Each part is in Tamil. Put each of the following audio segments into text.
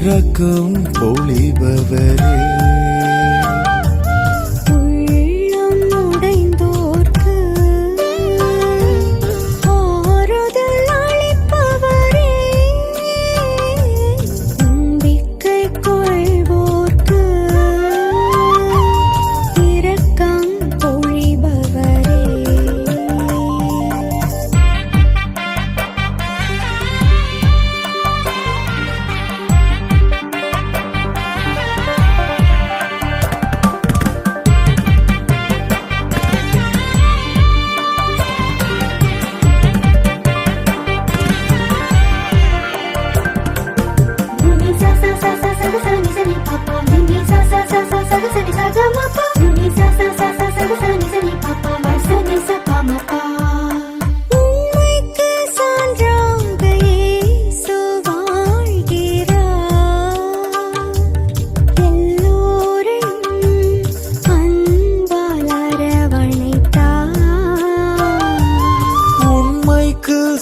இரக்கம் பொழிபவரே.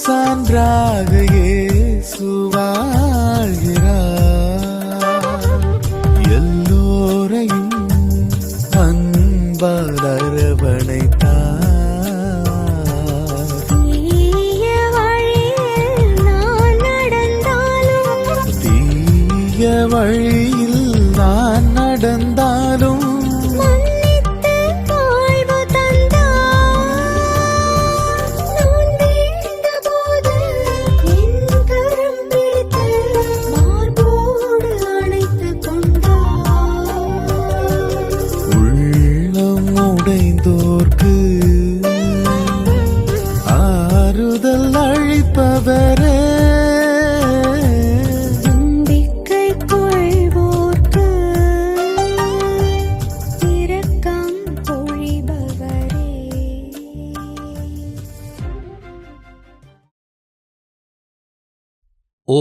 சான்றாக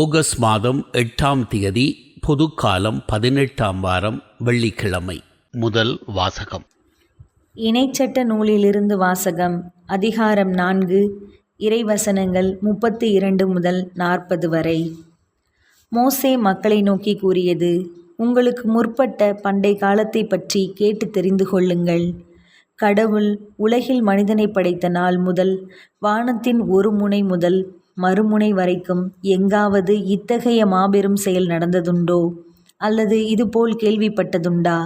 ஆகஸ்ட் மாதம் எட்டாம் தேதி பொதுக்காலம் பதினெட்டாம் வாரம் வெள்ளிக்கிழமை. முதல் வாசகம். இணைச்சட்ட நூலிலிருந்து வாசகம் அதிகாரம் நான்கு இறைவசனங்கள் முப்பத்தி இரண்டு முதல் நாற்பது வரை. மோசே மக்களை நோக்கி கூறியது உங்களுக்கு முற்பட்ட பண்டை காலத்தை பற்றி கேட்டு தெரிந்து கொள்ளுங்கள். கடவுள் உலகில் மனிதனை படைத்த நாள் முதல் வானத்தின் ஒரு முனை முதல் மறுமுனை வரைக்கும் எங்காவது இத்தகைய மாபெரும் செயல் நடந்ததுண்டோ? அல்லது இதுபோல் கேள்விப்பட்டதுண்டா?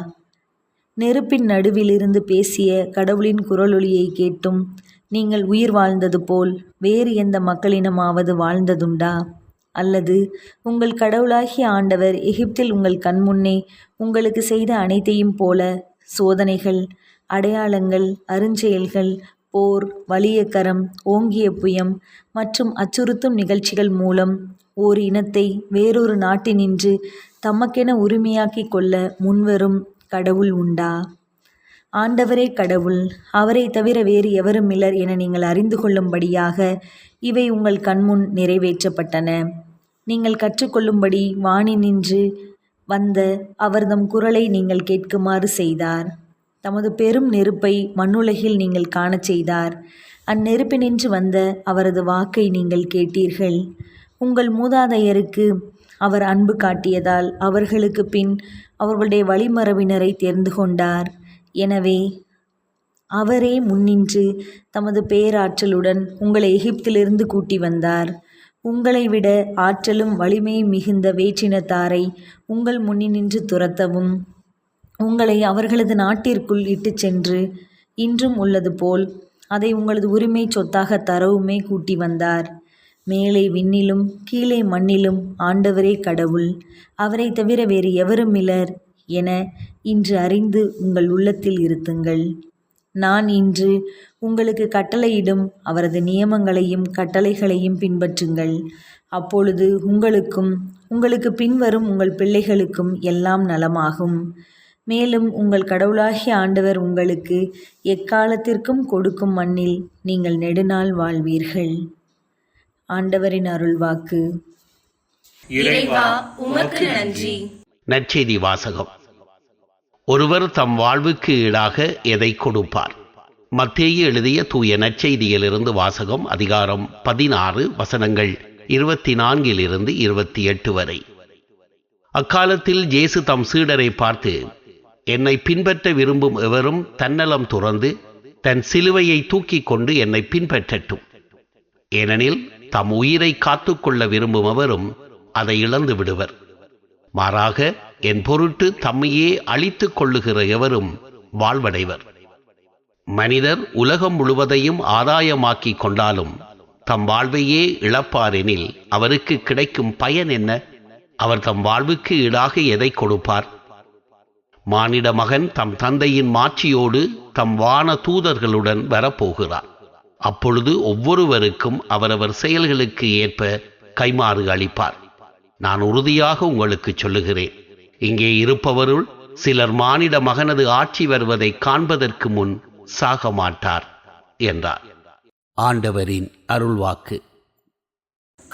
நெருப்பின் நடுவிலிருந்து பேசிய கடவுளின் குரலொலியை கேட்டும் நீங்கள் உயிர் வாழ்ந்தது போல் வேறு எந்த மக்களினமாவது வாழ்ந்ததுண்டா? அல்லது உங்கள் கடவுளாகிய ஆண்டவர் எகிப்தில் உங்கள் கண்முன்னே உங்களுக்கு செய்த அனைத்தையும் போல சோதனைகள் அடையாளங்கள் அருஞ்செயல்கள் போர் வலியக்கரம் ஓங்கிய புயம் மற்றும் அச்சுறுத்தும் நிகழ்ச்சிகள் மூலம் ஓர் இனத்தை வேறொரு நாட்டினின்று தமக்கென உரிமையாக்கிக் கொள்ள முன்வரும் கடவுள் உண்டா? ஆண்டவரே கடவுள் அவரை தவிர வேறு எவரும் இல்லர் என நீங்கள் அறிந்து கொள்ளும்படியாக இவை உங்கள் கண்முன் நிறைவேற்றப்பட்டன. நீங்கள் கற்றுக்கொள்ளும்படி வானினின்று வந்த அவர்தம் குரலை நீங்கள் கேட்குமாறு செய்தார். தமது பெரும் நெருப்பை மண்ணுலகில் நீங்கள் காணச் செய்தார். அந்நெருப்பினின்று வந்த அவரது வாக்கை நீங்கள் கேட்டீர்கள். உங்கள் மூதாதையருக்கு அவர் அன்பு காட்டியதால் அவர்களுக்கு பின் அவர்களுடைய வழிமரபினரை தேர்ந்து கொண்டார். எனவே அவரே முன்னின்று தமது பேராற்றலுடன் உங்களை எகிப்திலிருந்து கூட்டி வந்தார். உங்களை விட ஆற்றலும் வலிமையும் மிகுந்த வேற்றினத்தாரை உங்கள் முன்னின்று துரத்தவும் உங்களை அவர்களது நாட்டிற்குள் இட்டுச் சென்று இன்றும் உள்ளது போல் அதை உங்களது உரிமை சொத்தாக தரவுமே கூட்டி வந்தார். மேலே விண்ணிலும் கீழே மண்ணிலும் ஆண்டவரே கடவுள் அவரை தவிர வேறு எவரும் இலர் என இன்று அறிந்து உங்கள் உள்ளத்தில் இருத்துங்கள். நான் இன்று உங்களுக்கு கட்டளையிடும் அவரது நியமங்களையும் கட்டளைகளையும் பின்பற்றுங்கள். அப்பொழுது உங்களுக்கும் உங்களுக்கு பின்வரும் உங்கள் பிள்ளைகளுக்கும் எல்லாம் நலமாகும். மேலும் உங்கள் கடவுளாகிய ஆண்டவர் உங்களுக்கு எக்காலத்திற்கும் கொடுக்கும் மண்ணில் நீங்கள் நெடுநாள் வாழ்வீர்கள். ஆண்டவரின் அருள்வாக்கு. இறைவா உமக்கு நன்றி. நற்செய்தி வாசகம். ஒருவர் தம் வாழ்வுக்கு ஈடாக எதை கொடுப்பார்? மத்தேயு எழுதிய தூய நற்செய்தியிலிருந்து வாசகம் அதிகாரம் பதினாறு வசனங்கள் இருபத்தி நான்கிலிருந்து இருபத்தி எட்டு வரை. அக்காலத்தில் இயேசு தம் சீடரை பார்த்து என்னை பின்பற்ற விரும்பும் எவரும் தன்னலம் துறந்து தன் சிலுவையை தூக்கிக் கொண்டு என்னை பின்பற்றட்டும். ஏனெனில் தம் உயிரை காத்துக்கொள்ள விரும்பும் எவரும் அதை இழந்து விடுவர். மாறாக என் பொருட்டு தம்மையே அழித்துக் கொள்ளுகிற எவரும் வாழ்வடைவர். மனிதர் உலகம் முழுவதையும் ஆதாயமாக்கிக் கொண்டாலும் தம் வாழ்வையே இழப்பாரெனில் அவருக்கு கிடைக்கும் பயன் என்ன? அவர் தம் வாழ்வுக்கு ஈடாக எதை கொடுப்பார்? மானிட மகன் தம் தந்தையின் மாட்சியோடு தம் வான தூதர்களுடன் வரப்போகிறார். அப்பொழுது ஒவ்வொருவருக்கும் அவரவர் செயல்களுக்கு ஏற்ப கைமாறு அளிப்பார். நான் உறுதியாக உங்களுக்கு சொல்லுகிறேன். இங்கே இருப்பவருள் சிலர் மானிட மகனது ஆட்சி வருவதை காண்பதற்கு முன் சாக மாட்டார் என்றார். ஆண்டவரின் அருள்வாக்கு.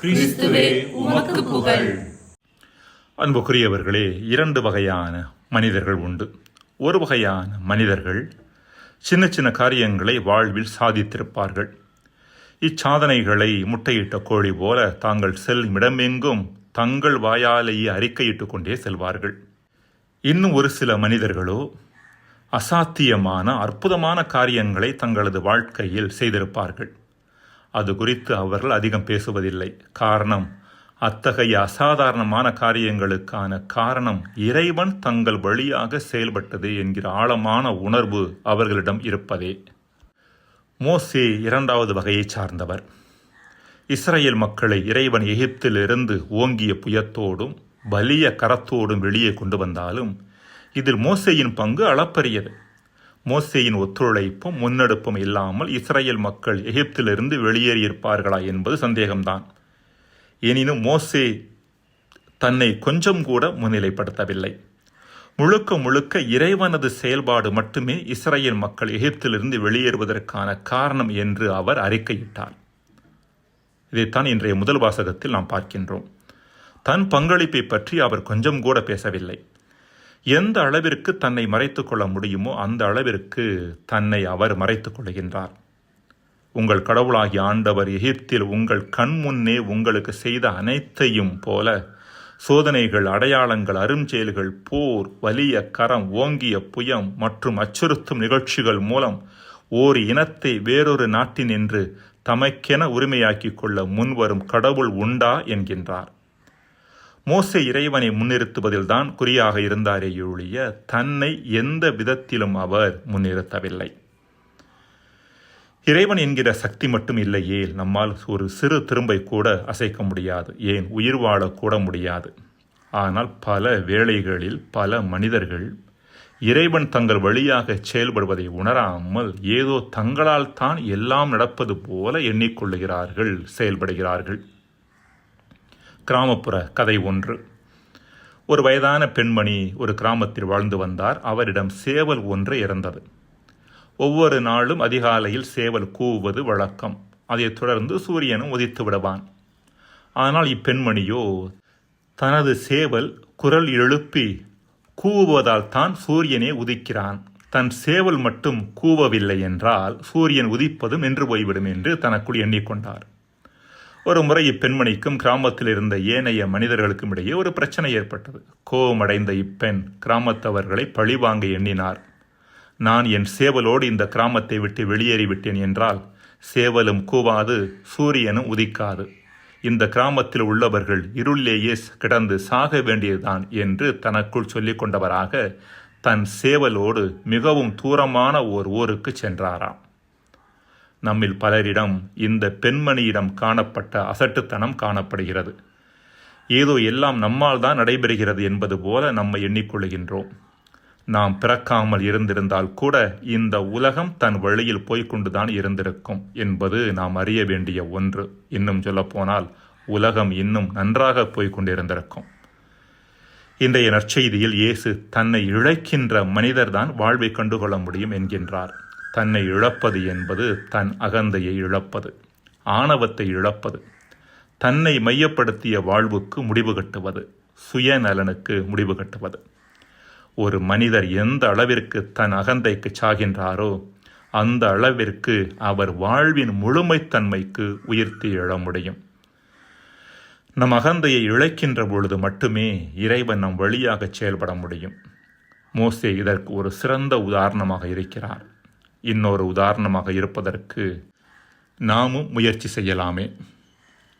கிறிஸ்துவே உமக்கு புகழ். அன்புக்குரியவர்களே இரண்டு வகையான மனிதர்கள் உண்டு. ஒரு வகையான மனிதர்கள் சின்ன சின்ன காரியங்களை வாழ்வில் சாதித்திருப்பார்கள். இச்சாதனைகளை முட்டையிட்ட கோழி போல தாங்கள் செல்லும் இடமெங்கும் தங்கள் வாயாலேயே அறிக்கையிட்டுக் கொண்டே செல்வார்கள். இன்னும் ஒரு சில மனிதர்களோ அசாத்தியமான அற்புதமான காரியங்களை தங்களது வாழ்க்கையில் செய்திருப்பார்கள். அது குறித்து அவர்கள் அதிகம் பேசுவதில்லை. காரணம் அத்தகைய அசாதாரணமான காரியங்களுக்கான காரணம் இறைவன் தங்கள் வழியாக செயல்பட்டது என்கிற ஆழமான உணர்வு அவர்களிடம் இருப்பதே. மோசே இரண்டாவது வகையைச் சார்ந்தவர். இஸ்ரேல் மக்களை இறைவன் எகிப்திலிருந்து ஓங்கிய புயத்தோடும் வலிய கரத்தோடும் வெளியே கொண்டு வந்தாலும் இதில் மோசேயின் பங்கு அளப்பரியது. மோசேயின் ஒத்துழைப்பும் முன்னெடுப்பும் இல்லாமல் இஸ்ரேல் மக்கள் எகிப்திலிருந்து வெளியேறியிருப்பார்களா என்பது சந்தேகம்தான். எனினும் மோசே தன்னை கொஞ்சம் கூட முன்னிலைப்படுத்தவில்லை. முழுக்க முழுக்க இறைவனது செயல்பாடு மட்டுமே இஸ்ரேல் மக்கள் எகிப்திலிருந்து வெளியேறுவதற்கான காரணம் என்று அவர் அறிக்கையிட்டார். இதைத்தான் இன்றைய முதல் வாசகத்தில் நாம் பார்க்கின்றோம். தன் பங்களிப்பை பற்றி அவர் கொஞ்சம் கூட பேசவில்லை. எந்த அளவிற்கு தன்னை மறைத்துக்கொள்ள முடியுமோ அந்த அளவிற்கு தன்னை அவர் மறைத்துக் கொள்கின்றார். உங்கள் கடவுளாகிய ஆண்டவர் எகிப்தில் உங்கள் கண் முன்னே உங்களுக்கு செய்த அனைத்தையும் போல சோதனைகள் அடையாளங்கள் அருஞ்செயல்கள் போர் வலிய கரம் ஓங்கிய புயம் மற்றும் அச்சுறுத்தும் நிகழ்ச்சிகள் மூலம் ஓர் இனத்தை வேறொரு நாட்டின் என்று தமக்கென உரிமையாக்கிக் கொள்ள முன்வரும் கடவுள் உண்டா என்கின்றார். மோசை இறைவனை முன்னிறுத்துவதில்தான் குறியாக இருந்தாரே ஒழிய தன்னை எந்த விதத்திலும் அவர் முன்னிறுத்தவில்லை. இறைவன் என்கிற சக்தி மட்டும் இல்லையே நம்மால் ஒரு சிறு திரும்பை கூட அசைக்க முடியாது. ஏன்? உயிர் வாழக்கூட முடியாது. ஆனால் பல வேளைகளில் பல மனிதர்கள் இறைவன் தங்கள் வழியாக செயல்படுவதை உணராமல் ஏதோ தங்களால் தான் எல்லாம் நடப்பது போல எண்ணிக்கொள்ளுகிறார்கள் செயல்படுகிறார்கள். கிராமப்புற கதை ஒன்று. ஒரு வயதான பெண்மணி ஒரு கிராமத்தில் வாழ்ந்து வந்தார். அவரிடம் சேவல் ஒன்று இறந்தது ஒவ்வொரு நாளும் அதிகாலையில் சேவல் கூவுவது வழக்கம். அதைத் தொடர்ந்து சூரியனும் உதித்து விடுவான். ஆனால் இப்பெண்மணியோ தனது சேவல் குரல் எழுப்பி கூவுவதால் தான் சூரியனே உதிக்கிறான். தன் சேவல் மட்டும் கூவவில்லை என்றால் சூரியன் உதிப்பதும் நின்று போய்விடும் என்று தனக்குள் எண்ணிக்கொண்டார் ஒரு முறை இப்பெண்மணிக்கும் கிராமத்தில் இருந்த ஏனைய மனிதர்களுக்கும் இடையே ஒரு பிரச்சனை ஏற்பட்டது. கோபமடைந்த இப்பெண் கிராமத்தவர்களை பழிவாங்க எண்ணினார். நான் என் சேவலோடு இந்த கிராமத்தை விட்டு வெளியேறிவிட்டேன் என்றால் சேவலும் கூவாது சூரியனும் உதிக்காது. இந்த கிராமத்தில் உள்ளவர்கள் இருளிலேயே கிடந்து சாக வேண்டியதுதான் என்று தனக்குள் சொல்லிக் கொண்டவராக தன் சேவலோடு மிகவும் தூரமான ஓர் ஊருக்கு சென்றாராம். நம்மில் பலரிடம் இந்த பெண்மணியிடம் காணப்பட்ட அசட்டுத்தனம் காணப்படுகிறது. ஏதோ எல்லாம் நம்மால் தான் நடைபெறுகிறது என்பது போல நம்மை எண்ணிக்கொள்கின்றோம் நாம் பிறக்காமல் இருந்திருந்தால் கூட இந்த உலகம் தன் வழியில் போய்கொண்டுதான் இருந்திருக்கும் என்பது நாம் அறிய வேண்டிய ஒன்று. இன்னும் சொல்லப்போனால் உலகம் இன்னும் நன்றாக போய்கொண்டிருந்திருக்கும் இன்றைய நற்செய்தியில் இயேசு தன்னை இழைக்கின்ற மனிதர்தான் வாழ்வை கண்டுகொள்ள முடியும் என்கின்றார். தன்னை இழப்பது என்பது தன் அகந்தையை இழப்பது ஆணவத்தை இழப்பது தன்னை மையப்படுத்திய வாழ்வுக்கு முடிவு கட்டுவது சுயநலனுக்கு முடிவு கட்டுவது. ஒரு மனிதர் எந்த அளவிற்கு தன் அகந்தைக்கு சாகின்றாரோ அந்த அளவிற்கு அவர் வாழ்வின் முழுமைத்தன்மைக்கு உயிர்த்தி எழ முடியும். நம் அகந்தையை இழைக்கின்ற பொழுது மட்டுமே இறைவன் நம் வழியாக செயல்பட முடியும். மோசே இதற்கு ஒரு சிறந்த உதாரணமாக இருக்கிறார். இன்னொரு உதாரணமாக இருப்பதற்கு நாமும் முயற்சி செய்யலாமே.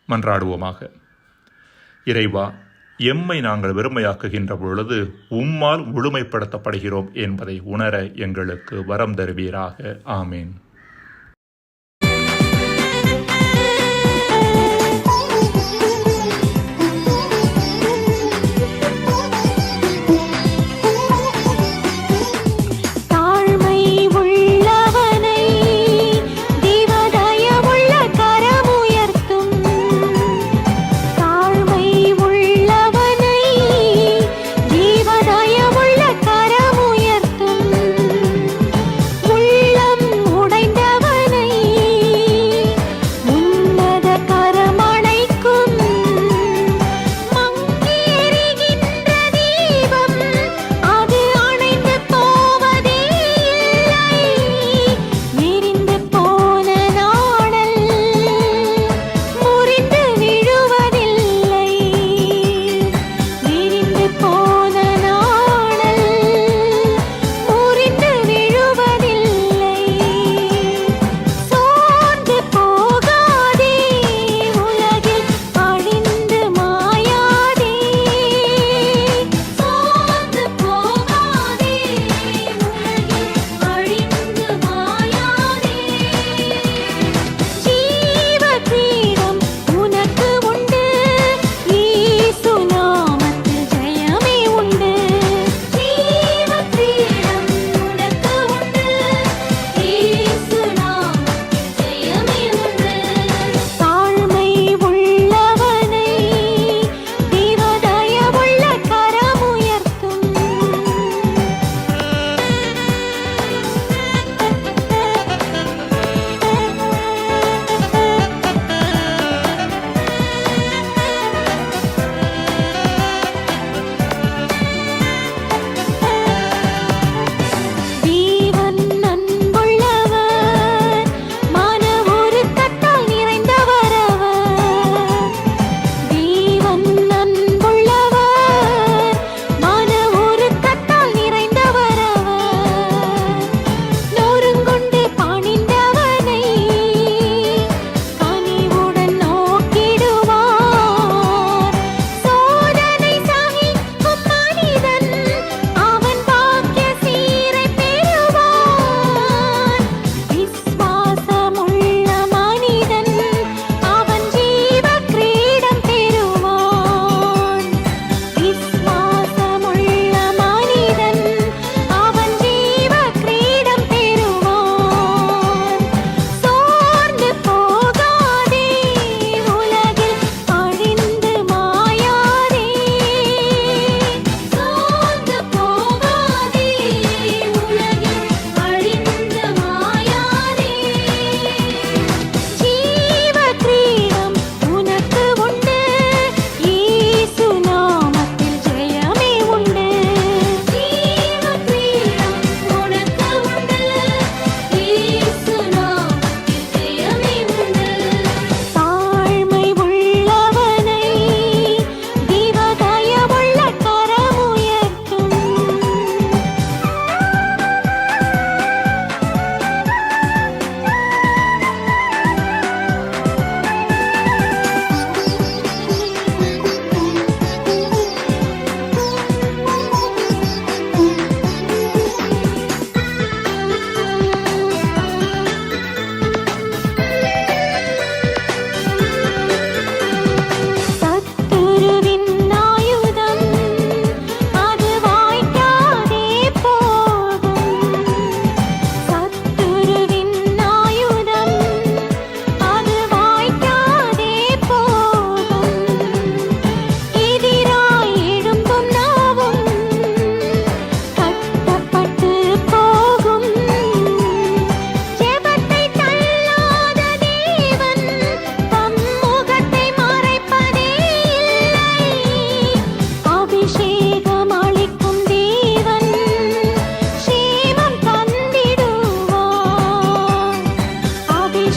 மன்றாடுவோமாக. இறைவா எம்மை நாங்கள் வெறுமையாக்குகின்ற பொழுது உம்மால் முழுமைப்படுத்தப்படுகிறோம் என்பதை உணர எங்களுக்கு வரம் தருவீராக. ஆமேன்.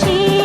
she